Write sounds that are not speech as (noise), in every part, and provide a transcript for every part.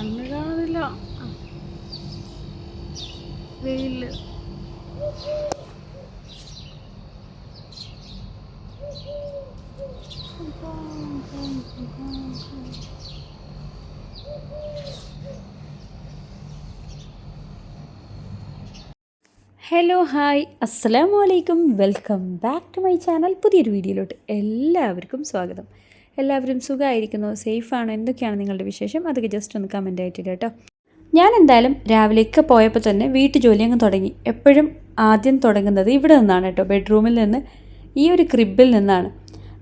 കണ്ണ് കാണുന്നില്ല. വെയിൽ ഹലോ ഹായ് അസ്സലാമു അലൈക്കും welcome back to my channel പുതിയൊരു വീഡിയോയിലോട്ട് എല്ലാവർക്കും സ്വാഗതം. എല്ലാവരും സുഖമായിരിക്കുന്നു സേഫാണോ? എന്തൊക്കെയാണ് നിങ്ങളുടെ വിശേഷം? അതൊക്കെ ജസ്റ്റ് ഒന്ന് കമന്റ് ആയിട്ടില്ല കേട്ടോ. ഞാൻ എന്തായാലും രാവിലെയൊക്കെ പോയപ്പോൾ തന്നെ വീട്ടു ജോലി അങ്ങ് തുടങ്ങി. എപ്പോഴും ആദ്യം തുടങ്ങുന്നത് ഇവിടെ നിന്നാണ് കേട്ടോ. ബെഡ്റൂമിൽ നിന്ന് ഈ ഒരു ക്രിബിൽ നിന്നാണ്.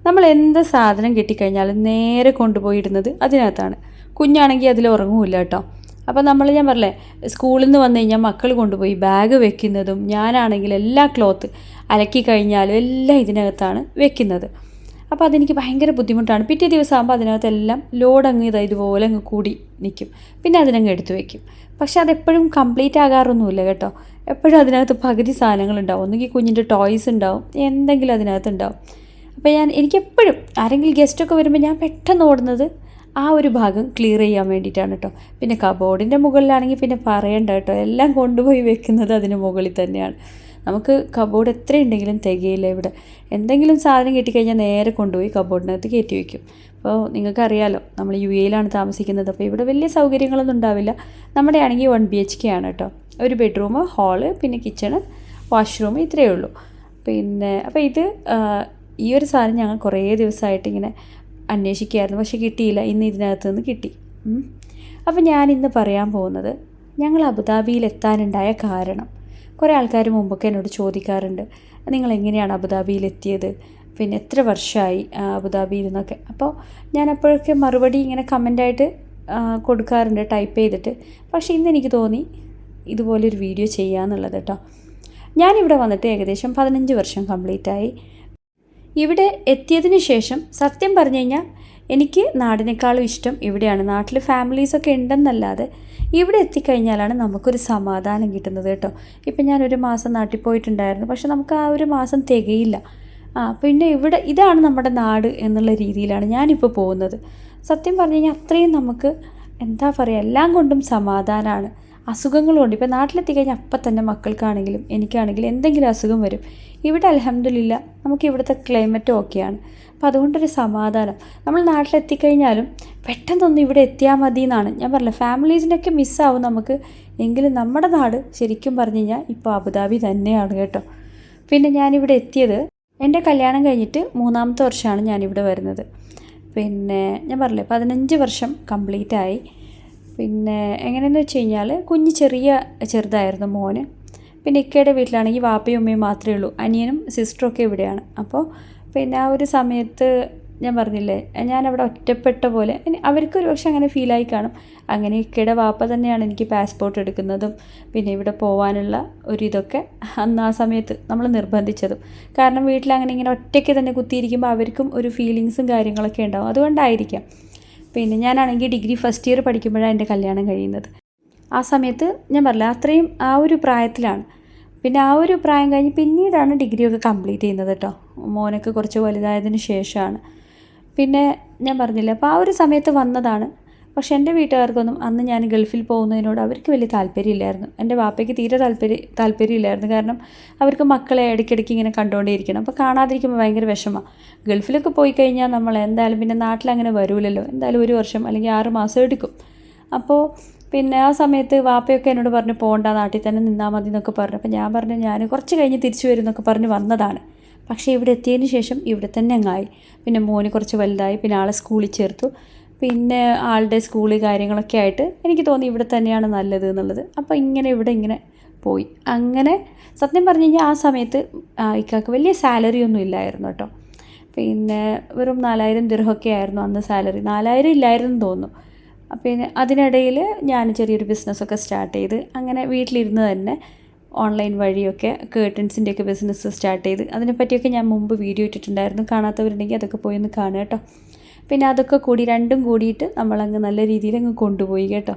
നമ്മൾ എന്ത് സാധനം കിട്ടിക്കഴിഞ്ഞാലും നേരെ കൊണ്ടുപോയി ഇടുന്നത് അതിനകത്താണ്. കുഞ്ഞാണെങ്കിൽ അതിൽ ഉറങ്ങുമില്ല കേട്ടോ. അപ്പോൾ നമ്മൾ ഞാൻ പറഞ്ഞില്ലേ സ്കൂളിൽ നിന്ന് വന്നു കഴിഞ്ഞാൽ മക്കൾ കൊണ്ടുപോയി ബാഗ് വെക്കുന്നതും ഞാനാണെങ്കിൽ എല്ലാ ക്ലോത്ത് അലക്കി കഴിഞ്ഞാലും എല്ലാം ഇതിനകത്താണ് വെക്കുന്നത്. അപ്പോൾ അതെനിക്ക് ഭയങ്കര ബുദ്ധിമുട്ടാണ്. പിറ്റേ ദിവസം ആകുമ്പോൾ അതിനകത്തെല്ലാം ലോഡ് അങ്ങ് ഇതാ ഇതുപോലെ അങ്ങ് കൂടി നിൽക്കും പിന്നെ അതിനങ്ങ് എടുത്തു വയ്ക്കും പക്ഷേ അതെപ്പോഴും കംപ്ലീറ്റ് ആകാറൊന്നുമില്ല കേട്ടോ. എപ്പോഴും അതിനകത്ത് പകുതി സാധനങ്ങളുണ്ടാവും. ഒന്നുകിൽ കുഞ്ഞിന്റെ ടോയ്സ് ഉണ്ടാവും എന്തെങ്കിലും അതിനകത്ത് ഉണ്ടാവും. അപ്പോൾ ഞാൻ എനിക്കെപ്പോഴും ആരെങ്കിലും ഗസ്റ്റൊക്കെ വരുമ്പോൾ ഞാൻ പെട്ടെന്ന് ഓടുന്നത് ആ ഒരു ഭാഗം ക്ലിയർ ചെയ്യാൻ വേണ്ടിയിട്ടാണ് കേട്ടോ. പിന്നെ കബോർഡിന്റെ മുകളിലാണെങ്കിൽ പിന്നെ പറയണ്ട കേട്ടോ. എല്ലാം കൊണ്ടുപോയി വെക്കുന്നത് അതിന് മുകളിൽ തന്നെയാണ്. നമുക്ക് കബോർഡ് എത്രയുണ്ടെങ്കിലും തികയില്ല ഇവിടെ. എന്തെങ്കിലും സാധനം കിട്ടിക്കഴിഞ്ഞാൽ നേരെ കൊണ്ടുപോയി കബോർഡിനകത്ത് കയറ്റി വയ്ക്കും അപ്പോൾ നിങ്ങൾക്കറിയാലോ നമ്മൾ യു എയിലാണ് താമസിക്കുന്നത്. അപ്പോൾ ഇവിടെ വലിയ സൗകര്യങ്ങളൊന്നും ഉണ്ടാവില്ല. നമ്മുടെ ആണെങ്കിൽ വൺ ബി എച്ച് കെ ആണ് കേട്ടോ. ഒരു ബെഡ്റൂം ഹാൾ പിന്നെ കിച്ചണ് വാഷ്റൂം ഇത്രയേ ഉള്ളൂ. പിന്നെ അപ്പോൾ ഇത് ഈ ഒരു സാധനം ഞങ്ങൾ കുറേ ദിവസമായിട്ട് ഇങ്ങനെ അന്വേഷിക്കുകയായിരുന്നു പക്ഷേ കിട്ടിയില്ല. ഇന്ന് ഇതിനകത്ത് നിന്ന് കിട്ടി. അപ്പോൾ ഞാൻ ഇന്ന് പറയാൻ പോകുന്നത് ഞങ്ങൾ അബുദാബിയിൽ എത്താനുണ്ടായ കാരണം. കുറേ ആൾക്കാർ മുമ്പൊക്കെ എന്നോട് ചോദിക്കാറുണ്ട് നിങ്ങൾ എങ്ങനെയാണ് അബുദാബിയിലെത്തിയത്? പിന്നെ എത്ര വർഷമായി അബുദാബി നിന്നൊക്കെ? അപ്പോൾ ഞാൻ അപ്പോഴൊക്കെ മറുപടി ഇങ്ങനെ കമന്റായിട്ട് കൊടുക്കാറുണ്ട് ടൈപ്പ് ചെയ്തിട്ട്. പക്ഷേ ഇന്ന് എനിക്ക് തോന്നി ഇതുപോലൊരു വീഡിയോ ചെയ്യാമെന്നുള്ളത് കേട്ടോ ഞാനിവിടെ വന്നിട്ട് ഏകദേശം പതിനഞ്ച് വർഷം കംപ്ലീറ്റായി ഇവിടെ എത്തിയതിന് ശേഷം സത്യം പറഞ്ഞു കഴിഞ്ഞാൽ എനിക്ക് നാടിനേക്കാളും ഇഷ്ടം ഇവിടെയാണ്. നാട്ടിൽ ഫാമിലീസൊക്കെ ഉണ്ടെന്നല്ലാതെ ഇവിടെ എത്തിക്കഴിഞ്ഞാലാണ് നമുക്കൊരു സമാധാനം കിട്ടുന്നത് കേട്ടോ. ഇപ്പം ഞാനൊരു മാസം നാട്ടിൽ പോയിട്ടുണ്ടായിരുന്നു. പക്ഷെ നമുക്ക് ആ ഒരു മാസം തികയില്ല. ആ പിന്നെ ഇവിടെ ഇതാണ് നമ്മുടെ നാട് എന്നുള്ള രീതിയിലാണ് ഞാനിപ്പോൾ പോകുന്നത്. സത്യം പറഞ്ഞു കഴിഞ്ഞാൽ അത്രയും നമുക്ക് എന്താ പറയുക എല്ലാം കൊണ്ടും സമാധാനമാണ്. അസുഖങ്ങളുണ്ട്. ഇപ്പോൾ നാട്ടിലെത്തി കഴിഞ്ഞാൽ അപ്പം തന്നെ മക്കൾക്കാണെങ്കിലും എനിക്കാണെങ്കിലും എന്തെങ്കിലും അസുഖം വരും. ഇവിടെ അലഹമില്ല നമുക്ക് ഇവിടുത്തെ ക്ലൈമറ്റ് ഓക്കെയാണ്. അപ്പോൾ അതുകൊണ്ടൊരു സമാധാനം. നമ്മൾ നാട്ടിലെത്തിക്കഴിഞ്ഞാലും പെട്ടെന്നൊന്ന് ഇവിടെ എത്തിയാൽ മതി എന്നാണ് ഞാൻ പറഞ്ഞില്ല ഫാമിലീസിനൊക്കെ മിസ്സാവും നമുക്ക്. എങ്കിലും നമ്മുടെ നാട് ശരിക്കും പറഞ്ഞു കഴിഞ്ഞാൽ ഇപ്പോൾ അബുദാബി തന്നെയാണ് കേട്ടോ. പിന്നെ ഞാനിവിടെ എത്തിയത് എന്റെ കല്യാണം കഴിഞ്ഞിട്ട് മൂന്നാമത്തെ വർഷമാണ് ഞാനിവിടെ വരുന്നത്. പിന്നെ ഞാൻ പറഞ്ഞില്ലേ പതിനഞ്ച് വർഷം കംപ്ലീറ്റ് ആയി പിന്നെ എങ്ങനെയെന്ന് വെച്ച് കഴിഞ്ഞാൽ കുഞ്ഞ് ചെറിയ ചെറുതായിരുന്നു മോന്. പിന്നെ ഇക്കയുടെ വീട്ടിലാണെങ്കിൽ വാപ്പയും ഉമ്മയും മാത്രമേ ഉള്ളൂ. അനിയനും സിസ്റ്ററും ഒക്കെ ഇവിടെയാണ്. അപ്പോൾ പിന്നെ ആ ഒരു സമയത്ത് ഞാൻ പറഞ്ഞില്ലേ ഞാനവിടെ ഒറ്റപ്പെട്ട പോലെ ഇനി അവർക്കൊരു പക്ഷെ അങ്ങനെ ഫീലായി കാണും. അങ്ങനെ ഇക്കയുടെ വാപ്പ തന്നെയാണ് എനിക്ക് പാസ്പോർട്ട് എടുക്കുന്നതും പിന്നെ ഇവിടെ പോകാനുള്ള ഒരു ഇതൊക്കെ അന്ന് ആ സമയത്ത് നമ്മൾ നിർബന്ധിച്ചതും. കാരണം വീട്ടിൽ അങ്ങനെ ഇങ്ങനെ ഒറ്റയ്ക്ക് തന്നെ കുത്തിയിരിക്കുമ്പോൾ അവർക്കും ഒരു ഫീലിങ്സും കാര്യങ്ങളൊക്കെ ഉണ്ടാവും. അതുകൊണ്ടായിരിക്കാം. പിന്നെ ഞാനാണെങ്കിൽ ഡിഗ്രി ഫസ്റ്റ് ഇയർ പഠിക്കുമ്പോഴാണ് എന്റെ കല്യാണം കഴിയുന്നത്. ആ സമയത്ത് ഞാൻ പറഞ്ഞില്ല അത്രയും ആ ഒരു പ്രായത്തിലാണ്. പിന്നെ ആ ഒരു പ്രായം കഴിഞ്ഞ് പിന്നീടാണ് ഡിഗ്രിയൊക്കെ കംപ്ലീറ്റ് ചെയ്യുന്നത് കേട്ടോ മോനൊക്കെ കുറച്ച് വലുതായതിന് ശേഷമാണ്. പിന്നെ ഞാൻ പറഞ്ഞില്ല അപ്പോൾ ആ ഒരു സമയത്ത് വന്നതാണ്. പക്ഷെ എന്റെ വീട്ടുകാർക്കൊന്നും അന്ന് ഞാൻ ഗൾഫിൽ പോകുന്നതിനോട് അവർക്ക് വലിയ താല്പര്യമില്ലായിരുന്നു. എന്റെ വാപ്പയ്ക്ക് തീരെ താല്പര്യം താല്പര്യമില്ലായിരുന്നു. കാരണം അവർക്ക് മക്കളെ ഇടയ്ക്കിടയ്ക്ക് ഇങ്ങനെ കണ്ടുകൊണ്ടേയിരിക്കണം. അപ്പോൾ കാണാതിരിക്കുമ്പോൾ ഭയങ്കര വിഷമമാണ് ഗൾഫിലൊക്കെ പോയി കഴിഞ്ഞാൽ നമ്മൾ എന്തായാലും പിന്നെ നാട്ടിലങ്ങനെ വരൂലല്ലോ. എന്തായാലും ഒരു വർഷം അല്ലെങ്കിൽ ആറ് മാസം എടുക്കും. അപ്പോൾ പിന്നെ ആ സമയത്ത് വാപ്പയൊക്കെ എന്നോട് പറഞ്ഞു പോകണ്ട നാട്ടിൽ തന്നെ നിന്നാൽ മതി എന്നൊക്കെ പറഞ്ഞു. അപ്പോൾ ഞാൻ പറഞ്ഞു ഞാൻ കുറച്ച് കഴിഞ്ഞ് തിരിച്ചു വരും എന്നൊക്കെ പറഞ്ഞ് വന്നതാണ്. പക്ഷേ ഇവിടെ എത്തിയതിന് ശേഷം ഇവിടെ തന്നെ അങ്ങായി പിന്നെ മോന് കുറച്ച് വലുതായി. പിന്നെ ആളെ സ്കൂളിൽ ചേർത്തു. പിന്നെ ആളുടെ സ്കൂൾ കാര്യങ്ങളൊക്കെ ആയിട്ട് എനിക്ക് തോന്നി ഇവിടെ തന്നെയാണ് നല്ലത് എന്നുള്ളത്. അപ്പോൾ ഇങ്ങനെ ഇവിടെ ഇങ്ങനെ പോയി. അങ്ങനെ സത്യം പറഞ്ഞു കഴിഞ്ഞാൽ ആ സമയത്ത് ഇക്കാക്ക് വലിയ സാലറി ഒന്നും ഇല്ലായിരുന്നു കേട്ടോ. പിന്നെ വെറും നാലായിരം ദിർഹമൊക്കെ ആയിരുന്നു അന്ന് സാലറി നാലായിരം ഇല്ലായിരുന്നു എന്ന് തോന്നുന്നു. പിന്നെ അതിനിടയിൽ ഞാൻ ചെറിയൊരു ബിസിനസ്സൊക്കെ സ്റ്റാർട്ട് ചെയ്ത് അങ്ങനെ വീട്ടിലിരുന്ന് തന്നെ ഓൺലൈൻ വഴിയൊക്കെ കേർട്ടൻസിന്റെയൊക്കെ ബിസിനസ് സ്റ്റാർട്ട് ചെയ്ത് അതിനെപ്പറ്റിയൊക്കെ ഞാൻ മുമ്പ് വീഡിയോ ഇട്ടിട്ടുണ്ടായിരുന്നു. കാണാത്തവരുണ്ടെങ്കിൽ അതൊക്കെ പോയി ഒന്ന് കാണുക കേട്ടോ. പിന്നെ അതൊക്കെ കൂടി രണ്ടും കൂടിയിട്ട് നമ്മളങ്ങ് നല്ല രീതിയിൽ അങ്ങ് കൊണ്ടുപോയി കേട്ടോ.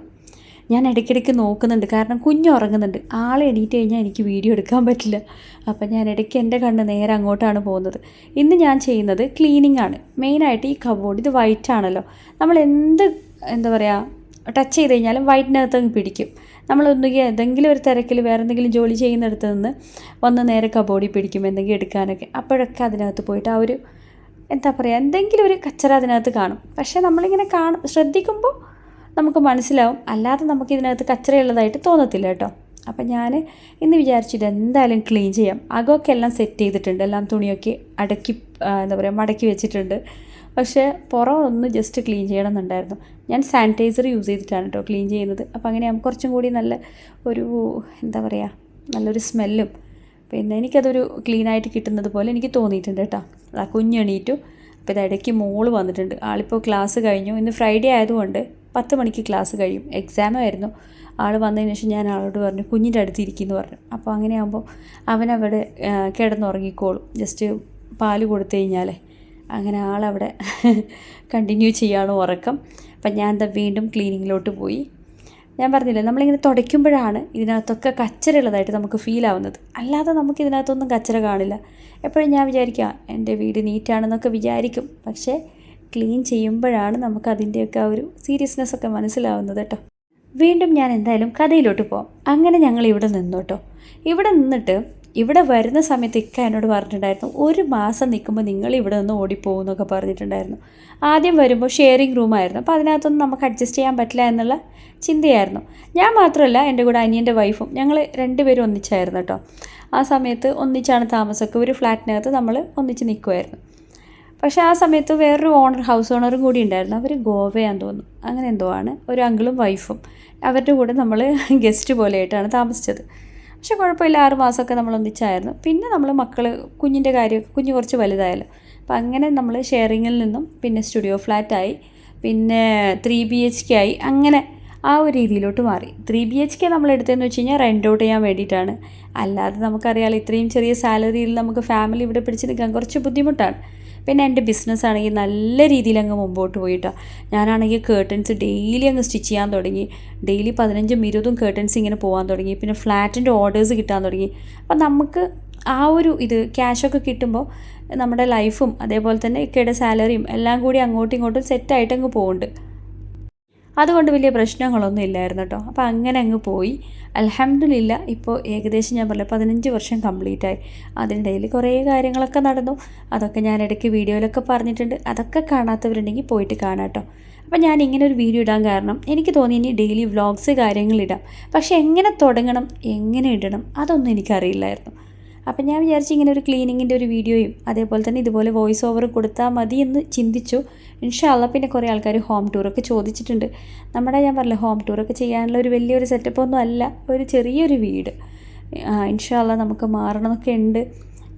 ഞാൻ ഇടയ്ക്കിടയ്ക്ക് നോക്കുന്നുണ്ട്. കാരണം കുഞ്ഞ് ഉറങ്ങുന്നുണ്ട്. ആളെ എണീറ്റ് കഴിഞ്ഞാൽ എനിക്ക് വീഡിയോ എടുക്കാൻ പറ്റില്ല. അപ്പം ഞാൻ ഇടയ്ക്ക് എന്റെ കണ്ണ് നേരെ അങ്ങോട്ടാണ് പോകുന്നത്. ഇന്ന് ഞാൻ ചെയ്യുന്നത് ക്ലീനിങ് ആണ്. മെയിനായിട്ട് ഈ കബോർഡ് ഇത് വൈറ്റ് ആണല്ലോ. നമ്മൾ എന്ത് എന്താ പറയുക ടച്ച് ചെയ്ത് കഴിഞ്ഞാലും വൈറ്റിനകത്ത് അങ്ങ് പിടിക്കും. നമ്മൾ നമ്മളൊന്നുകിൽ എന്തെങ്കിലും ഒരു തിരക്കിൽ വേറെ എന്തെങ്കിലും ജോലി ചെയ്യുന്നിടത്ത് നിന്ന് വന്ന് നേരെ കബോർഡിൽ പിടിക്കും എന്തെങ്കിലും എടുക്കാനൊക്കെ. അപ്പോഴൊക്കെ അതിനകത്ത് പോയിട്ട് ആ ഒരു എന്താ പറയുക എന്തെങ്കിലും ഒരു കച്ചറ അതിനകത്ത് കാണും. പക്ഷേ നമ്മളിങ്ങനെ കാണും ശ്രദ്ധിക്കുമ്പോൾ നമുക്ക് മനസ്സിലാവും. അല്ലാതെ നമുക്ക് ഇതിനകത്ത് കച്ചറയുള്ളതായിട്ട് തോന്നത്തില്ല കേട്ടോ. അപ്പം ഞാൻ ഇന്ന് വിചാരിച്ചു ഇത് എന്തായാലും ക്ലീൻ ചെയ്യാം. അകമൊക്കെ എല്ലാം സെറ്റ് ചെയ്തിട്ടുണ്ട്. എല്ലാം തുണിയൊക്കെ അടക്കി എന്താ പറയുക മടക്കി വെച്ചിട്ടുണ്ട്. പക്ഷേ പുറം ഒന്ന് ജസ്റ്റ് ക്ലീൻ ചെയ്യണമെന്നുണ്ടായിരുന്നു ഞാൻ സാനിറ്റൈസർ യൂസ് ചെയ്തിട്ടാണ് കേട്ടോ ക്ലീൻ ചെയ്യുന്നത്. അപ്പോൾ നമുക്ക് കുറച്ചും കൂടി നല്ല ഒരു എന്താ പറയുക നല്ലൊരു സ്മെല്ലും പിന്നെ എനിക്കതൊരു ക്ലീനായിട്ട് കിട്ടുന്നത് പോലെ എനിക്ക് തോന്നിയിട്ടുണ്ട് കേട്ടോ. ആ കുഞ്ഞെണീറ്റു. അപ്പോൾ ഇത് ഇടയ്ക്ക് മോൾ വന്നിട്ടുണ്ട്. ആളിപ്പോൾ ക്ലാസ് കഴിഞ്ഞു. ഇന്ന് ഫ്രൈഡേ ആയതുകൊണ്ട് പത്ത് മണിക്ക് ക്ലാസ് കഴിയും. എക്സാം ആയിരുന്നു. ആൾ വന്നതിന് ശേഷം ഞാൻ ആളോട് പറഞ്ഞു കുഞ്ഞിന്റെ അടുത്ത് ഇരിക്കുന്നു പറഞ്ഞു. അപ്പോൾ അങ്ങനെ അങ്ങനെയാകുമ്പോൾ അവനവിടെ കിടന്നുറങ്ങിക്കോളും. ജസ്റ്റ് പാൽ കൊടുത്തു കഴിഞ്ഞാലേ. അങ്ങനെ ആളവിടെ (laughs) കണ്ടിന്യൂ ചെയ്യാണ് ഉറക്കം. അപ്പം ഞാൻ എന്താ വീണ്ടും ക്ലീനിങ്ങിലോട്ട് പോയി. ഞാൻ പറഞ്ഞില്ലേ നമ്മളിങ്ങനെ തുടയ്ക്കുമ്പോഴാണ് ഇതിനകത്തൊക്കെ കച്ചരയുള്ളതായിട്ട് നമുക്ക് ഫീൽ ആവുന്നത്. അല്ലാതെ നമുക്ക് ഇതിനകത്തൊന്നും കച്ചറ കാണില്ല. എപ്പോഴും ഞാൻ വിചാരിക്കാം എന്റെ വീട് നീറ്റാണെന്നൊക്കെ വിചാരിക്കും. പക്ഷേ ക്ലീൻ ചെയ്യുമ്പോഴാണ് നമുക്ക് അതിന്റെയൊക്കെ ആ ഒരു സീരിയസ്നെസ് ഒക്കെ മനസ്സിലാവുന്നത് കേട്ടോ. വീണ്ടും ഞാൻ എന്തായാലും കഥയിലോട്ട് പോകാം അങ്ങനെ ഞങ്ങൾ ഇവിടെ നിന്നു കേട്ടോ ഇവിടെ നിന്നിട്ട് ഇവിടെ വരുന്ന സമയത്ത് ഇക്ക എന്നോട് പറഞ്ഞിട്ടുണ്ടായിരുന്നു ഒരു മാസം നിൽക്കുമ്പോൾ നിങ്ങൾ ഇവിടെ നിന്ന് ഓടിപ്പോകും എന്നൊക്കെ പറഞ്ഞിട്ടുണ്ടായിരുന്നു. ആദ്യം വരുമ്പോൾ ഷെയറിങ് റൂമായിരുന്നു അപ്പോൾ അതിനകത്തൊന്നും നമുക്ക് അഡ്ജസ്റ്റ് ചെയ്യാൻ പറ്റില്ല എന്നുള്ള ചിന്തയായിരുന്നു. ഞാൻ മാത്രമല്ല എന്റെ കൂടെ അനിയന്റെ വൈഫും ഞങ്ങൾ രണ്ടുപേരും ഒന്നിച്ചായിരുന്നു കേട്ടോ. ആ സമയത്ത് ഒന്നിച്ചാണ് താമസമൊക്കെ. ഒരു ഫ്ലാറ്റിനകത്ത് നമ്മൾ ഒന്നിച്ച് നിൽക്കുമായിരുന്നു പക്ഷേ ആ സമയത്ത് വേറൊരു ഓണർ ഹൗസ് ഓണറും കൂടി ഉണ്ടായിരുന്നു. അവർ ഗോവയാന്ന് തോന്നുന്നു. അങ്ങനെ എന്തോ ആണ്. ഒരു അങ്കിളും വൈഫും അവരുടെ കൂടെ നമ്മൾ ഗസ്റ്റ് പോലെയായിട്ടാണ് താമസിച്ചത്. പക്ഷെ കുഴപ്പമില്ല ആറ് മാസമൊക്കെ നമ്മൾ ഒന്നിച്ചായിരുന്നു. പിന്നെ നമ്മൾ മക്കൾ കുഞ്ഞിന്റെ കാര്യം കുഞ്ഞ് കുറച്ച് വലുതായല്ലോ. അപ്പം അങ്ങനെ നമ്മൾ ഷെയറിങ്ങിൽ നിന്നും പിന്നെ സ്റ്റുഡിയോ ഫ്ലാറ്റായി പിന്നെ ത്രീ ബി എച്ച് കെ ആയി അങ്ങനെ ആ ഒരു രീതിയിലോട്ട് മാറി. ത്രീ ബി എച്ച് കെ നമ്മൾ എടുത്തതെന്ന് വെച്ച് കഴിഞ്ഞാൽ റെന്റ് ഔട്ട് ചെയ്യാൻ വേണ്ടിയിട്ടാണ്. അല്ലാതെ നമുക്കറിയാമല്ലോ ഇത്രയും ചെറിയ സാലറിയിൽ നമുക്ക് ഫാമിലി ഇവിടെ പിടിച്ച് നിൽക്കാൻ കുറച്ച് ബുദ്ധിമുട്ടാണ്. പിന്നെ എന്റെ ബിസിനസ് ആണെങ്കിൽ നല്ല രീതിയിൽ അങ്ങ് മുമ്പോട്ട് പോയിട്ടാണ് ഞാനാണെങ്കിൽ കേർട്ടൻസ് ഡെയിലി അങ്ങ് സ്റ്റിച്ച് ചെയ്യാൻ തുടങ്ങി. ഡെയിലി പതിനഞ്ചും ഇരുപതും കേർട്ടൻസ് ഇങ്ങനെ പോകാൻ തുടങ്ങി. പിന്നെ ഫ്ലാറ്റിന്റെ ഓർഡേഴ്സ് കിട്ടാൻ തുടങ്ങി. അപ്പം നമുക്ക് ആ ഒരു ഇത് ക്യാഷൊക്കെ കിട്ടുമ്പോൾ നമ്മുടെ ലൈഫും അതേപോലെ തന്നെ ഇക്കയുടെ സാലറിയും എല്ലാം കൂടി അങ്ങോട്ടും ഇങ്ങോട്ടും സെറ്റായിട്ട് അങ്ങ് പോകുന്നുണ്ട് അതുകൊണ്ട് വലിയ പ്രശ്നങ്ങളൊന്നും ഇല്ലായിരുന്നു കേട്ടോ അപ്പോൾ അങ്ങനെ അങ്ങ് പോയി. അലഹമില്ല ഇപ്പോൾ ഏകദേശം ഞാൻ പറഞ്ഞു പതിനഞ്ച് വർഷം കംപ്ലീറ്റ് ആയി. അതിനിടയിൽ കുറേ കാര്യങ്ങളൊക്കെ നടന്നു. അതൊക്കെ ഞാൻ ഇടയ്ക്ക് വീഡിയോയിലൊക്കെ പറഞ്ഞിട്ടുണ്ട്. അതൊക്കെ കാണാത്തവരുണ്ടെങ്കിൽ പോയിട്ട് കാണാം കേട്ടോ അപ്പോൾ ഞാൻ ഇങ്ങനെ ഒരു വീഡിയോ ഇടാൻ കാരണം എനിക്ക് തോന്നി ഇനി ഡെയിലി വ്ളോഗ്സ് കാര്യങ്ങളിടാം പക്ഷേ എങ്ങനെ തുടങ്ങണം എങ്ങനെ ഇടണം അതൊന്നും എനിക്കറിയില്ലായിരുന്നു. അപ്പം ഞാൻ വിചാരിച്ചു ഇങ്ങനെ ഒരു ക്ലീനിങ്ങിന്റെ ഒരു വീഡിയോയും അതേപോലെ തന്നെ ഇതുപോലെ വോയിസ് ഓവർ കൊടുത്താൽ മതി എന്ന് ചിന്തിച്ചു. ഇൻഷാല്ല പിന്നെ കുറേ ആൾക്കാർ ഹോം ടൂറൊക്കെ ചോദിച്ചിട്ടുണ്ട്. നമ്മുടെ ഞാൻ പറഞ്ഞില്ല ഹോം ടൂറൊക്കെ ചെയ്യാനുള്ള ഒരു വലിയൊരു സെറ്റപ്പ് ഒന്നും അല്ല ഒരു ചെറിയൊരു വീട്. ഇൻഷാല്ല നമുക്ക് മാറണമെന്നൊക്കെ ഉണ്ട്.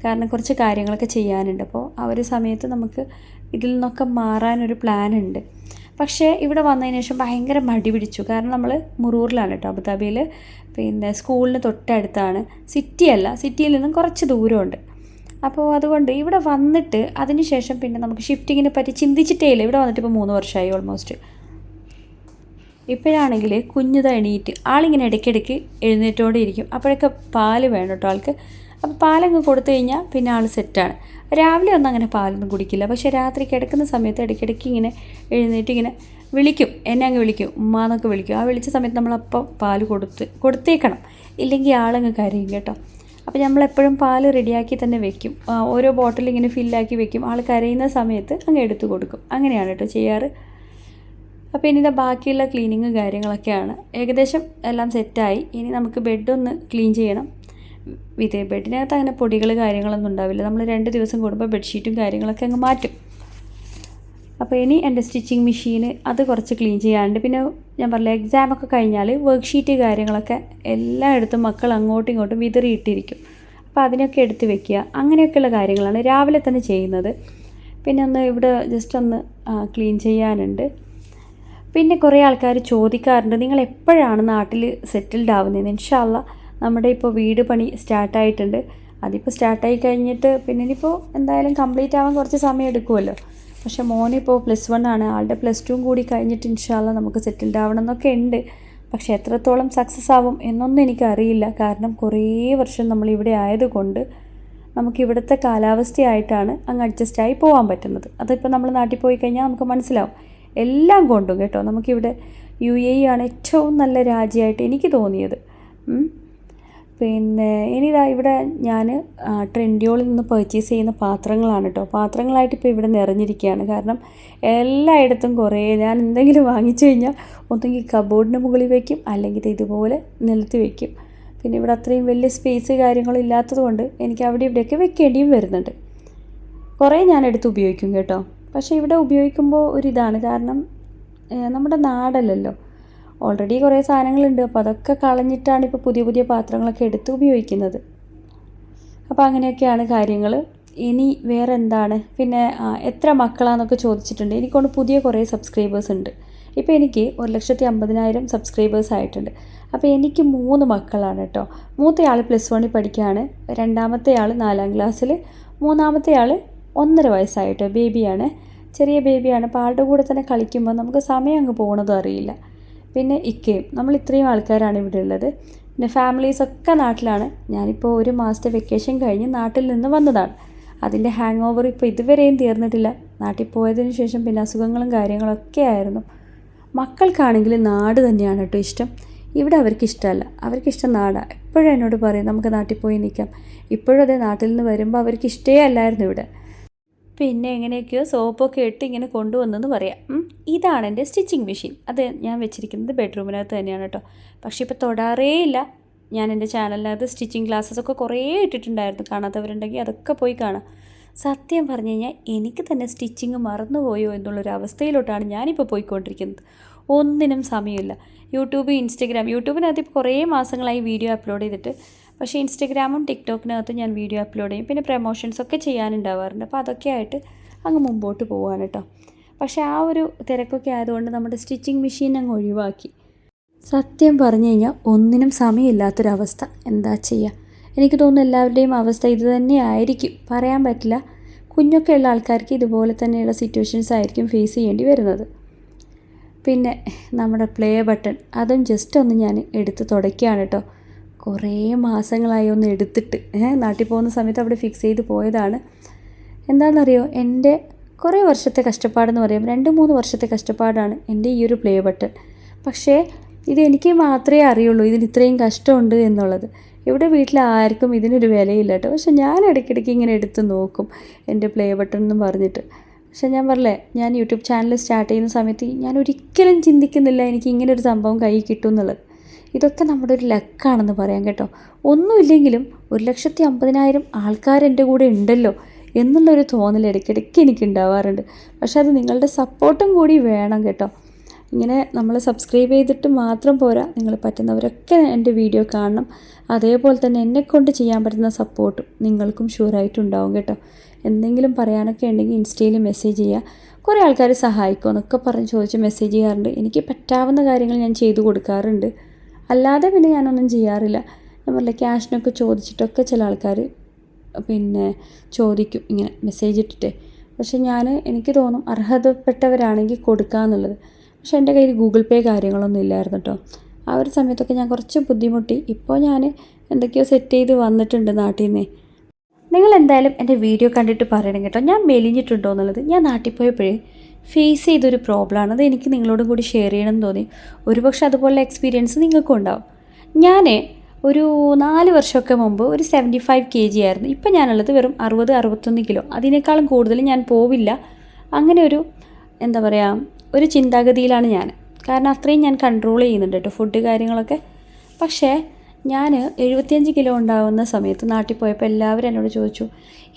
കാരണം കുറച്ച് കാര്യങ്ങളൊക്കെ ചെയ്യാനുണ്ട്. അപ്പോൾ ആ ഒരു സമയത്ത് നമുക്ക് ഇതിൽ നിന്നൊക്കെ മാറാനൊരു പ്ലാൻ ഉണ്ട് പക്ഷേ ഇവിടെ വന്നതിന് ശേഷം ഭയങ്കര മടി പിടിച്ചു. കാരണം നമ്മൾ മുറൂറിലാണ് കേട്ടോ അബുദാബിയിൽ. പിന്നെ സ്കൂളിന് തൊട്ടടുത്താണ്. സിറ്റിയല്ല സിറ്റിയിൽ നിന്നും കുറച്ച് ദൂരമുണ്ട്. അപ്പോൾ അതുകൊണ്ട് ഇവിടെ വന്നിട്ട് അതിന് ശേഷം പിന്നെ നമുക്ക് ഷിഫ്റ്റിങ്ങിനെ പറ്റി ചിന്തിച്ചിട്ടേ ഇല്ല. ഇവിടെ വന്നിട്ട് ഇപ്പോൾ മൂന്ന് വർഷമായി ഓൾമോസ്റ്റ് ഇപ്പോഴാണെങ്കിൽ കുഞ്ഞുത എണീറ്റ് ആളിങ്ങനെ ഇടയ്ക്കിടയ്ക്ക് എഴുന്നേറ്റോടെ ഇരിക്കും. അപ്പോഴൊക്കെ പാൽ വേണം കേട്ടോ ആൾക്ക്. അപ്പോൾ പാലങ്ങ് കൊടുത്തു കഴിഞ്ഞാൽ പിന്നെ ആൾ സെറ്റാണ് രാവിലെ ഒന്നും അങ്ങനെ പാലൊന്നും കുടിക്കില്ല. പക്ഷേ രാത്രി കിടക്കുന്ന സമയത്ത് ഇടയ്ക്കിടയ്ക്ക് ഇങ്ങനെ എഴുന്നേറ്റ് ഇങ്ങനെ വിളിക്കും. എന്നെ അങ്ങ് വിളിക്കും. ഉമ്മാന്നൊക്കെ വിളിക്കും. ആ വിളിച്ച സമയത്ത് നമ്മളപ്പം പാൽ കൊടുത്ത് കൊടുത്തേക്കണം. ഇല്ലെങ്കിൽ ആളങ്ങ് കരയും കേട്ടോ. അപ്പോൾ നമ്മളെപ്പോഴും പാൽ റെഡിയാക്കി തന്നെ വെക്കും. ഓരോ ബോട്ടിൽ ഇങ്ങനെ ഫില്ലാക്കി വെക്കും. ആൾ കരയുന്ന സമയത്ത് അങ്ങ് എടുത്തു കൊടുക്കും. അങ്ങനെയാണ് കേട്ടോ ചെയ്യാറ്. അപ്പോൾ ഇനി ഇതാ ബാക്കിയുള്ള ക്ലീനിങ് കാര്യങ്ങളൊക്കെയാണ്. ഏകദേശം എല്ലാം സെറ്റായി. ഇനി നമുക്ക് ബെഡൊന്ന് ക്ലീൻ ചെയ്യണം. ഇത് ബെഡിനകത്ത് അങ്ങനെ പൊടികൾ കാര്യങ്ങളൊന്നും ഉണ്ടാവില്ല. നമ്മൾ രണ്ട് ദിവസം കൂടുമ്പോൾ ബെഡ്ഷീറ്റും കാര്യങ്ങളൊക്കെ അങ്ങ് മാറ്റും. അപ്പോൾ ഇനി എന്റെ സ്റ്റിച്ചിങ് മെഷീൻ അത് കുറച്ച് ക്ലീൻ ചെയ്യാനുണ്ട്. പിന്നെ ഞാൻ പറഞ്ഞില്ല എക്സാമൊക്കെ കഴിഞ്ഞാൽ വർക്ക് ഷീറ്റ് കാര്യങ്ങളൊക്കെ എല്ലായിടത്തും മക്കൾ അങ്ങോട്ടും ഇങ്ങോട്ടും വിതറിയിട്ടിരിക്കും. അപ്പോൾ അതിനൊക്കെ എടുത്ത് വെക്കുക. അങ്ങനെയൊക്കെയുള്ള കാര്യങ്ങളാണ് രാവിലെ തന്നെ ചെയ്യുന്നത്. പിന്നെ ഒന്ന് ഇവിടെ ജസ്റ്റ് ഒന്ന് ക്ലീൻ ചെയ്യാനുണ്ട്. പിന്നെ കുറേ ആൾക്കാർ ചോദിക്കാറുണ്ട് നിങ്ങൾ എപ്പോഴാണ് നാട്ടിൽ സെറ്റിൽഡ് ആവുന്നത് ഇൻഷാല്ല നമ്മുടെ ഇപ്പോൾ വീട് പണി സ്റ്റാർട്ടായിട്ടുണ്ട് അതിപ്പോൾ സ്റ്റാർട്ടായി കഴിഞ്ഞിട്ട് പിന്നെ ഇനിയിപ്പോൾ എന്തായാലും കംപ്ലീറ്റ് ആവാൻ കുറച്ച് സമയം എടുക്കുമല്ലോ. പക്ഷേ മോനിപ്പോൾ പ്ലസ് വൺ ആണ്. ആളുടെ പ്ലസ് ടുവും കൂടി കഴിഞ്ഞിട്ട് ഇൻഷാല്ല നമുക്ക് സെറ്റിൽഡ് ആവണം എന്നൊക്കെ ഉണ്ട്. പക്ഷേ എത്രത്തോളം സക്സസ് ആവും എന്നൊന്നും എനിക്കറിയില്ല. കാരണം കുറേ വർഷം നമ്മൾ ഇവിടെ ആയതുകൊണ്ട് നമുക്ക് ഇവിടുത്തെ കാലാവസ്ഥയായിട്ടാണ് അങ്ങ് അഡ്ജസ്റ്റ് ആയി പോകാൻ പറ്റുന്നത്. അതിപ്പോൾ നമ്മൾ നാട്ടിൽ പോയി കഴിഞ്ഞാൽ നമുക്ക് മനസ്സിലാവും. എല്ലാം കൊണ്ടും കേട്ടോ. നമുക്കിവിടെ യു എ ആണ് ഏറ്റവും നല്ല രാജ്യമായിട്ട് എനിക്ക് തോന്നിയത്. പിന്നെ ഇനി ഇതാ ഇവിടെ ഞാൻ ട്രെൻഡിയോളിൽ നിന്ന് പർച്ചേസ് ചെയ്യുന്ന പാത്രങ്ങളാണ് കേട്ടോ പാത്രങ്ങളായിട്ട് ഇപ്പോൾ ഇവിടെ നിറഞ്ഞിരിക്കുകയാണ്. കാരണം എല്ലായിടത്തും കുറേ ഞാൻ എന്തെങ്കിലും വാങ്ങിച്ചു കഴിഞ്ഞാൽ ഒന്നെങ്കിൽ കബോർഡിന് മുകളിൽ വയ്ക്കും അല്ലെങ്കിൽ ഇതുപോലെ നിലത്ത് വയ്ക്കും പിന്നെ ഇവിടെ അത്രയും വലിയ സ്പേസ് കാര്യങ്ങളും ഇല്ലാത്തതുകൊണ്ട് എനിക്ക് അവിടെ ഇവിടെയൊക്കെ വെക്കേണ്ടിയും വരുന്നുണ്ട്. കുറേ ഞാൻ എടുത്ത് ഉപയോഗിക്കും കേട്ടോ. പക്ഷേ ഇവിടെ ഉപയോഗിക്കുമ്പോൾ ഒരിതാണ് കാരണം നമ്മുടെ നാടല്ലല്ലോ. ഓൾറെഡി കുറേ സാധനങ്ങളുണ്ട്. അപ്പോൾ അതൊക്കെ കളഞ്ഞിട്ടാണ് ഇപ്പോൾ പുതിയ പുതിയ പാത്രങ്ങളൊക്കെ എടുത്ത് ഉപയോഗിക്കുന്നത്. അപ്പോൾ അങ്ങനെയൊക്കെയാണ് കാര്യങ്ങൾ. ഇനി വേറെ എന്താണ് പിന്നെ എത്ര മക്കളാന്നൊക്കെ ചോദിച്ചിട്ടുണ്ട്. എനിക്കൊണ്ട് പുതിയ കുറേ സബ്സ്ക്രൈബേഴ്സ് ഉണ്ട്. ഇപ്പോൾ എനിക്ക് ഒരു ലക്ഷത്തി അമ്പതിനായിരം സബ്സ്ക്രൈബേഴ്സ് ആയിട്ടുണ്ട്. അപ്പോൾ എനിക്ക് മൂന്ന് മക്കളാണ് കേട്ടോ. മൂത്തയാൾ പ്ലസ് വണ്ണിൽ പഠിക്കുകയാണ്. രണ്ടാമത്തെ ആൾ നാലാം ക്ലാസ്സിൽ മൂന്നാമത്തെ ആൾ ഒന്നര വയസ്സായിട്ടോ ബേബിയാണ് ചെറിയ ബേബിയാണ് അപ്പോൾ ആളുടെ കൂടെ തന്നെ കളിക്കുമ്പോൾ നമുക്ക് സമയം അങ്ങ് പോകണതും അറിയില്ല. പിന്നെ ഇക്കയും. നമ്മൾ ഇത്രയും ആൾക്കാരാണ് ഇവിടെ ഉള്ളത്. പിന്നെ ഫാമിലീസ് ഒക്കെ നാട്ടിലാണ്. ഞാനിപ്പോൾ ഒരു മാസത്തെ വെക്കേഷൻ കഴിഞ്ഞ് നാട്ടിൽ നിന്ന് വന്നതാണ്. അതിന്റെ ഹാങ് ഓവർ ഇപ്പോൾ ഇതുവരെയും തീർന്നിട്ടില്ല. നാട്ടിൽ പോയതിന് ശേഷം പിന്നെ അസുഖങ്ങളും കാര്യങ്ങളൊക്കെ ആയിരുന്നു. മക്കൾക്കാണെങ്കിൽ നാട് തന്നെയാണ് കേട്ടോ ഇഷ്ടം. ഇവിടെ അവർക്ക് ഇഷ്ടമല്ല. അവർക്കിഷ്ടം നാടാണ് എപ്പോഴും എന്നോട് പറയും നമുക്ക് നാട്ടിൽ പോയി നിൽക്കാം. ഇപ്പോഴും അതേ നാട്ടിൽ നിന്ന് വരുമ്പോൾ അവർക്ക് ഇഷ്ടേ അല്ലായിരുന്നു ഇവിടെ. പിന്നെ എങ്ങനെയൊക്കെയോ സോപ്പൊക്കെ ഇട്ട് ഇങ്ങനെ കൊണ്ടുവന്നെന്ന് പറയാം. ഇതാണ് എന്റെ സ്റ്റിച്ചിങ് മെഷീൻ. അത് ഞാൻ വെച്ചിരിക്കുന്നത് ബെഡ്റൂമിനകത്ത് തന്നെയാണ് കേട്ടോ. പക്ഷേ ഇപ്പോൾ തൊടാറേ ഇല്ല. ഞാൻ എന്റെ ചാനലിനകത്ത് സ്റ്റിച്ചിങ് ക്ലാസ്സസ് ഒക്കെ കുറേ ഇട്ടിട്ടുണ്ടായിരുന്നു. കാണാത്തവരുണ്ടെങ്കിൽ അതൊക്കെ പോയി കാണാം. സത്യം പറഞ്ഞു കഴിഞ്ഞാൽ എനിക്ക് തന്നെ സ്റ്റിച്ചിങ് മറന്നുപോയോ എന്നുള്ളൊരു അവസ്ഥയിലോട്ടാണ് ഞാനിപ്പോൾ പോയിക്കൊണ്ടിരിക്കുന്നത്. ഒന്നിനും സമയമില്ല. യൂട്യൂബ് ഇൻസ്റ്റഗ്രാം യൂട്യൂബിനകത്ത് ഇപ്പോൾ കുറേ മാസങ്ങളായി വീഡിയോ അപ്ലോഡ് ചെയ്തിട്ട് പക്ഷേ ഇൻസ്റ്റഗ്രാമും ടിക്ടോക്കിനകത്ത് ഞാൻ വീഡിയോ അപ്ലോഡ് ചെയ്യും. പിന്നെ പ്രമോഷൻസ് ഒക്കെ ചെയ്യാനുണ്ടാവാറുണ്ട്. അപ്പോൾ അതൊക്കെ ആയിട്ട് അങ്ങ് മുമ്പോട്ട് പോവാണ് കേട്ടോ പക്ഷേ ആ ഒരു തിരക്കൊക്കെ ആയതുകൊണ്ട് നമ്മുടെ സ്റ്റിച്ചിങ് മെഷീൻ അങ്ങ് ഒഴിവാക്കി. സത്യം പറഞ്ഞു കഴിഞ്ഞാൽ ഒന്നിനും സമയമില്ലാത്തൊരവസ്ഥ. എന്താ ചെയ്യുക എനിക്ക് തോന്നുന്നു എല്ലാവരുടെയും അവസ്ഥ ഇത് തന്നെ ആയിരിക്കും. പറയാൻ പറ്റില്ല. കുഞ്ഞൊക്കെ ഉള്ള ആൾക്കാർക്ക് ഇതുപോലെ തന്നെയുള്ള സിറ്റുവേഷൻസ് ആയിരിക്കും ഫേസ് ചെയ്യേണ്ടി വരുന്നത്. പിന്നെ നമ്മുടെ പ്ലേ ബട്ടൺ അതും ജസ്റ്റ് ഒന്ന് ഞാൻ എടുത്ത് തുടയ്ക്കുകയാണ് കേട്ടോ കുറേ മാസങ്ങളായി ഒന്ന് എടുത്തിട്ട് നാട്ടിൽ പോകുന്ന സമയത്ത് അവിടെ ഫിക്സ് ചെയ്ത് പോയതാണ്. എന്താണെന്നറിയോ? എന്റെ കുറേ വർഷത്തെ കഷ്ടപ്പാടെന്ന് പറയും രണ്ട് മൂന്ന് വർഷത്തെ കഷ്ടപ്പാടാണ് എന്റെ ഈ ഒരു പ്ലേ ബട്ടൺ പക്ഷേ ഇത് എനിക്ക് മാത്രമേ അറിയുള്ളൂ ഇതിന് ഇത്രയും കഷ്ടമുണ്ട് എന്നുള്ളത്. ഇവിടെ വീട്ടിൽ ആർക്കും ഇതിനൊരു വിലയില്ല കേട്ടോ. പക്ഷെ ഞാൻ ഇടയ്ക്കിടയ്ക്ക് ഇങ്ങനെ എടുത്ത് നോക്കും എന്റെ പ്ലേ ബട്ടൺ എന്നും പറഞ്ഞിട്ട്. പക്ഷെ ഞാൻ പറഞ്ഞേ ഞാൻ യൂട്യൂബ് ചാനൽ സ്റ്റാർട്ട് ചെയ്യുന്ന സമയത്ത് ഞാൻ ഒരിക്കലും ചിന്തിക്കുന്നില്ല എനിക്ക് ഇങ്ങനെ ഒരു സംഭവം കൈ കിട്ടും എന്നുള്ളത്. ഇതൊക്കെ നമ്മുടെ ഒരു ലക്കാണെന്ന് പറയാം കേട്ടോ. ഒന്നുമില്ലെങ്കിലും ഒരു ലക്ഷത്തി അമ്പതിനായിരം ആൾക്കാർ എന്റെ കൂടെ ഉണ്ടല്ലോ എന്നുള്ളൊരു തോന്നൽ ഇടയ്ക്കിടയ്ക്ക് എനിക്ക് ഉണ്ടാവാറുണ്ട് പക്ഷെ അത് നിങ്ങളുടെ സപ്പോർട്ടും കൂടി വേണം കേട്ടോ. ഇങ്ങനെ നമ്മൾ സബ്സ്ക്രൈബ് ചെയ്തിട്ട് മാത്രം പോരാ. നിങ്ങൾ പറ്റുന്നവരൊക്കെ എന്റെ വീഡിയോ കാണണം. അതേപോലെ തന്നെ എന്നെക്കൊണ്ട് ചെയ്യാൻ പറ്റുന്ന സപ്പോർട്ടും നിങ്ങൾക്കും ഷുവറായിട്ടുണ്ടാവും കേട്ടോ. എന്തെങ്കിലും പറയാനൊക്കെ ഉണ്ടെങ്കിൽ ഇൻസ്റ്റയിൽ മെസ്സേജ് ചെയ്യുക. കുറേ ആൾക്കാർ സഹായിക്കുമോ എന്നൊക്കെ പറഞ്ഞ് ചോദിച്ച് മെസ്സേജ് ചെയ്യാറുണ്ട്. എനിക്ക് പറ്റാവുന്ന കാര്യങ്ങൾ ഞാൻ ചെയ്തു കൊടുക്കാറുണ്ട്. അല്ലാതെ പിന്നെ ഞാനൊന്നും ചെയ്യാറില്ല. ഞാൻ പറഞ്ഞില്ല ക്യാഷിനൊക്കെ ചോദിച്ചിട്ടൊക്കെ ചില ആൾക്കാർ പിന്നെ ചോദിക്കും ഇങ്ങനെ മെസ്സേജ് ഇട്ടിട്ട്. പക്ഷെ ഞാൻ എനിക്ക് തോന്നും അർഹതപ്പെട്ടവരാണെങ്കിൽ കൊടുക്കാമെന്നുള്ളത് പക്ഷേ എന്റെ കയ്യിൽ ഗൂഗിൾ പേ കാര്യങ്ങളൊന്നും ഇല്ലായിരുന്നു കേട്ടോ. ആ ഒരു സമയത്തൊക്കെ ഞാൻ കുറച്ച് ബുദ്ധിമുട്ടി. ഇപ്പോൾ ഞാൻ എന്തൊക്കെയോ സെറ്റ് ചെയ്ത് വന്നിട്ടുണ്ട് നാട്ടിൽ നിന്നേ നിങ്ങൾ എന്തായാലും എന്റെ വീഡിയോ കണ്ടിട്ട് പറയണം കേട്ടോ. ഞാൻ മെലിഞ്ഞിട്ടുണ്ടോ എന്നുള്ളത്? ഞാൻ നാട്ടിൽ പോയപ്പോഴേ ഫേസ് ചെയ്തൊരു പ്രോബ്ലമാണ് അത് എനിക്ക് നിങ്ങളോടും കൂടി ഷെയർ ചെയ്യണമെന്ന് തോന്നി. ഒരുപക്ഷെ അതുപോലെ എക്സ്പീരിയൻസ് നിങ്ങൾക്കും ഉണ്ടാവും. ഞാൻ ഒരു നാല് വർഷമൊക്കെ മുമ്പ് ഒരു സെവന്റി ഫൈവ് കെ ജി ആയിരുന്നു. ഇപ്പം ഞാനുള്ളത് വെറും അറുപത് അറുപത്തൊന്ന് കിലോ അതിനേക്കാളും കൂടുതൽ ഞാൻ പോവില്ല. അങ്ങനെ ഒരു എന്താ പറയുക ഒരു ചിന്താഗതിയിലാണ് ഞാൻ. കാരണം അത്രയും ഞാൻ കൺട്രോൾ ചെയ്യുന്നുണ്ട് കേട്ടോ ഫുഡ് കാര്യങ്ങളൊക്കെ. പക്ഷേ ഞാൻ എഴുപത്തിയഞ്ച് കിലോ ഉണ്ടാകുന്ന സമയത്ത് നാട്ടിൽ പോയപ്പോൾ എല്ലാവരും എന്നോട് ചോദിച്ചു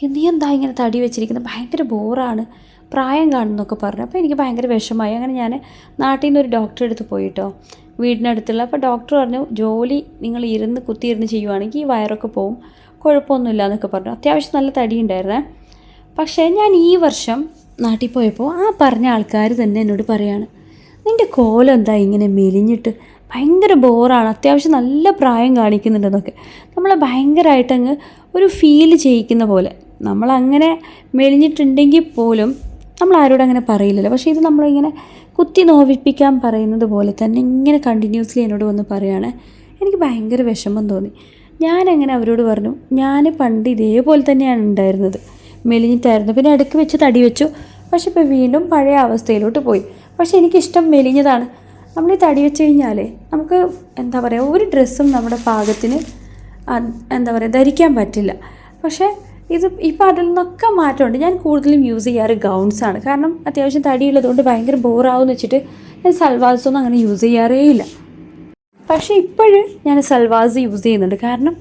നീ എന്താ ഇങ്ങനെ തടി വെച്ചിരിക്കുന്നത് ഭയങ്കര ബോറാണ് പ്രായം കാണുന്നൊക്കെ പറഞ്ഞു. അപ്പോൾ എനിക്ക് ഭയങ്കര വിഷമമായി. അങ്ങനെ ഞാൻ നാട്ടിൽ നിന്ന് ഒരു ഡോക്ടറെ അടുത്ത് പോയിട്ടോ. വീടിനടുത്തുള്ള അപ്പോൾ ഡോക്ടർ പറഞ്ഞു ജോലി നിങ്ങൾ ഇരുന്ന് കുത്തിയിരുന്ന് ചെയ്യുവാണെങ്കിൽ ഈ വയറൊക്കെ പോവും. കുഴപ്പമൊന്നുമില്ല എന്നൊക്കെ പറഞ്ഞു. അത്യാവശ്യം നല്ല തടി ഉണ്ടായിരുന്നേ. പക്ഷേ ഞാൻ ഈ വർഷം നാട്ടിൽ പോയപ്പോൾ ആ പറഞ്ഞ ആൾക്കാർ തന്നെ എന്നോട് പറയാണ് നിന്റെ കോലം എന്താ ഇങ്ങനെ മെലിഞ്ഞിട്ട്? ഭയങ്കര ബോറാണ്. അത്യാവശ്യം നല്ല പ്രായം കാണിക്കുന്നുണ്ടെന്നൊക്കെ. നമ്മളെ ഭയങ്കരമായിട്ടങ്ങ് ഒരു ഫീൽ ചെയ്യിക്കുന്ന പോലെ. നമ്മളങ്ങനെ മെലിഞ്ഞിട്ടുണ്ടെങ്കിൽ പോലും നമ്മൾ ആരോടും അങ്ങനെ പറയില്ലല്ലോ. പക്ഷേ ഇത് നമ്മളിങ്ങനെ കുത്തി നോവിപ്പിക്കാൻ പറയുന്നത് പോലെ തന്നെ ഇങ്ങനെ കണ്ടിന്യൂസ്ലി എന്നോട് വന്ന് പറയുകയാണ് എനിക്ക് ഭയങ്കര വിഷമം തോന്നി. ഞാനങ്ങനെ അവരോട് പറഞ്ഞു ഞാൻ പണ്ട് ഇതേപോലെ തന്നെയാണ് ഉണ്ടായിരുന്നത്. മെലിഞ്ഞിട്ടായിരുന്നു. പിന്നെ ഇടയ്ക്ക് വെച്ച് തടി വെച്ചു. പക്ഷെ ഇപ്പോൾ വീണ്ടും പഴയ അവസ്ഥയിലോട്ട് പോയി. പക്ഷെ എനിക്കിഷ്ടം മെലിഞ്ഞതാണ്. നമ്മൾ ഈ തടി വെച്ച് കഴിഞ്ഞാൽ നമുക്ക് എന്താ പറയുക ഒരു ഡ്രസ്സും നമ്മുടെ പാകത്തിന് എന്താ പറയുക ധരിക്കാൻ പറ്റില്ല. പക്ഷേ ഇത് ഇപ്പോൾ അതിൽ നിന്നൊക്കെ മാറ്റമുണ്ട്. ഞാൻ കൂടുതലും യൂസ് ചെയ്യാറ് ഗൗൺസാണ് കാരണം അത്യാവശ്യം തടിയുള്ളതുകൊണ്ട് ഭയങ്കര ബോറാവെന്ന് വെച്ചിട്ട് ഞാൻ സൽവാസൊന്നും അങ്ങനെ യൂസ് ചെയ്യാറേ ഇല്ല. പക്ഷേ ഇപ്പോഴും ഞാൻ സൽവാസ് യൂസ് ചെയ്യുന്നുണ്ട്. കാരണം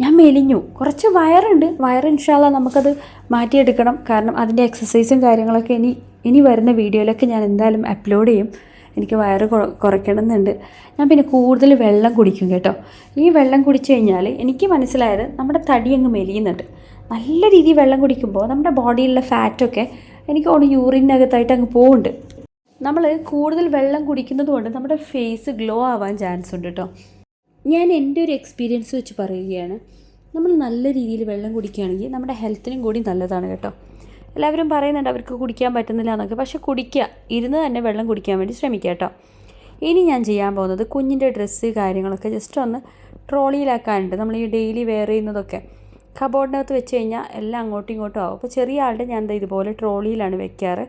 ഞാൻ മെലിഞ്ഞു. കുറച്ച് വയറുണ്ട്. വയറ് ഇൻഷാല്ല നമുക്കത് മാറ്റിയെടുക്കണം. കാരണം അതിന്റെ എക്സസൈസും കാര്യങ്ങളൊക്കെ ഇനി ഇനി വരുന്ന വീഡിയോയിലൊക്കെ ഞാൻ എന്തായാലും അപ്ലോഡ് ചെയ്യും. എനിക്ക് വയറ് കുറയ്ക്കണം കുറയ്ക്കണമെന്നുണ്ട്. ഞാൻ പിന്നെ കൂടുതൽ വെള്ളം കുടിക്കും കേട്ടോ. ഈ വെള്ളം കുടിച്ചു കഴിഞ്ഞാൽ എനിക്ക് മനസ്സിലായത് നമ്മുടെ തടി അങ്ങ് മെലിയുന്നുണ്ട്. നല്ല രീതിയിൽ വെള്ളം കുടിക്കുമ്പോൾ നമ്മുടെ ബോഡിയിലുള്ള ഫാറ്റൊക്കെ എനിക്ക് തോന്നുന്നു യൂറിനകത്തായിട്ട് അങ്ങ് പോകുന്നുണ്ട് നമ്മൾ കൂടുതൽ വെള്ളം കുടിക്കുന്നത് കൊണ്ട് നമ്മുടെ ഫേസ് ഗ്ലോ ആവാൻ ചാൻസ് ഉണ്ട് കേട്ടോ. ഞാൻ എന്റെ ഒരു എക്സ്പീരിയൻസ് വെച്ച് പറയുകയാണ്. നമ്മൾ നല്ല രീതിയിൽ വെള്ളം കുടിക്കുകയാണെങ്കിൽ നമ്മുടെ ഹെൽത്തിനും കൂടി നല്ലതാണ് കേട്ടോ. എല്ലാവരും പറയുന്നുണ്ട് അവർക്ക് കുടിക്കാൻ പറ്റുന്നില്ല എന്നൊക്കെ. പക്ഷേ കുടിക്കുക ഇരുന്ന് തന്നെ വെള്ളം കുടിക്കാൻ വേണ്ടി ശ്രമിക്കുക കേട്ടോ. ഇനി ഞാൻ ചെയ്യാൻ പോകുന്നത് കുഞ്ഞിന്റെ ഡ്രസ്സ് കാര്യങ്ങളൊക്കെ ജസ്റ്റ് ഒന്ന് ട്രോളിയിലാക്കാനുണ്ട്. നമ്മൾ ഈ ഡെയിലി വെയർ ചെയ്യുന്നതൊക്കെ. കബോർഡിനകത്ത് വെച്ച് കഴിഞ്ഞാൽ എല്ലാം അങ്ങോട്ടും ഇങ്ങോട്ടും ആവും. അപ്പോൾ ചെറിയ ആളുടെ ഞാൻ എന്താ ഇതുപോലെ ട്രോളിയിലാണ് വെക്കാറ്.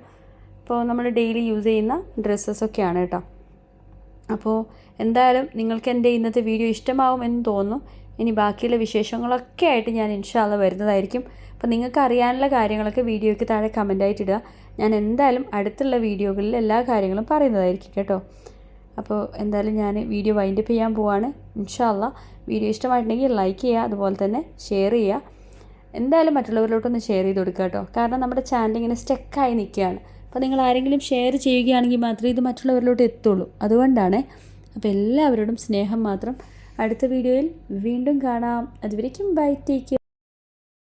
അപ്പോൾ നമ്മൾ ഡെയിലി യൂസ് ചെയ്യുന്ന ഡ്രസ്സസൊക്കെയാണ് കേട്ടോ. അപ്പോൾ എന്തായാലും നിങ്ങൾക്ക് എന്റെ ഇന്നത്തെ വീഡിയോ ഇഷ്ടമാവുമെന്ന് തോന്നുന്നു. ഇനി ബാക്കിയുള്ള വിശേഷങ്ങളൊക്കെ ആയിട്ട് ഞാൻ ഇൻഷാല്ല വരുന്നതായിരിക്കും. അപ്പോൾ നിങ്ങൾക്ക് അറിയാനുള്ള കാര്യങ്ങളൊക്കെ വീഡിയോയ്ക്ക് താഴെ കമന്റായിട്ട് ഇടുക. ഞാൻ എന്തായാലും അടുത്തുള്ള വീഡിയോകളിൽ എല്ലാ കാര്യങ്ങളും പറയുന്നതായിരിക്കും കേട്ടോ. അപ്പോൾ എന്തായാലും ഞാൻ വീഡിയോ വൈൻഡപ്പ് ചെയ്യാൻ പോവാണ്. ഇൻഷാല്ല വീഡിയോ ഇഷ്ടമായിട്ടുണ്ടെങ്കിൽ ലൈക്ക് ചെയ്യുക അതുപോലെ തന്നെ ഷെയർ ചെയ്യുക. എന്തായാലും മറ്റുള്ളവരിലോട്ടൊന്ന് ഷെയർ ചെയ്ത് കൊടുക്കുക കേട്ടോ. കാരണം നമ്മുടെ ചാനൽ ഇങ്ങനെ സ്റ്റക്കായി നിൽക്കുകയാണ്. അപ്പോൾ നിങ്ങൾ ആരെങ്കിലും ഷെയർ ചെയ്യുകയാണെങ്കിൽ മാത്രമേ ഇത് മറ്റുള്ളവരിലോട്ട് എത്തുള്ളൂ. അതുകൊണ്ടാണ്. അപ്പോൾ എല്ലാവരോടും സ്നേഹം മാത്രം. അടുത്ത വീഡിയോയിൽ വീണ്ടും കാണാം. അതുവരേക്കും ബൈ ടേക്ക്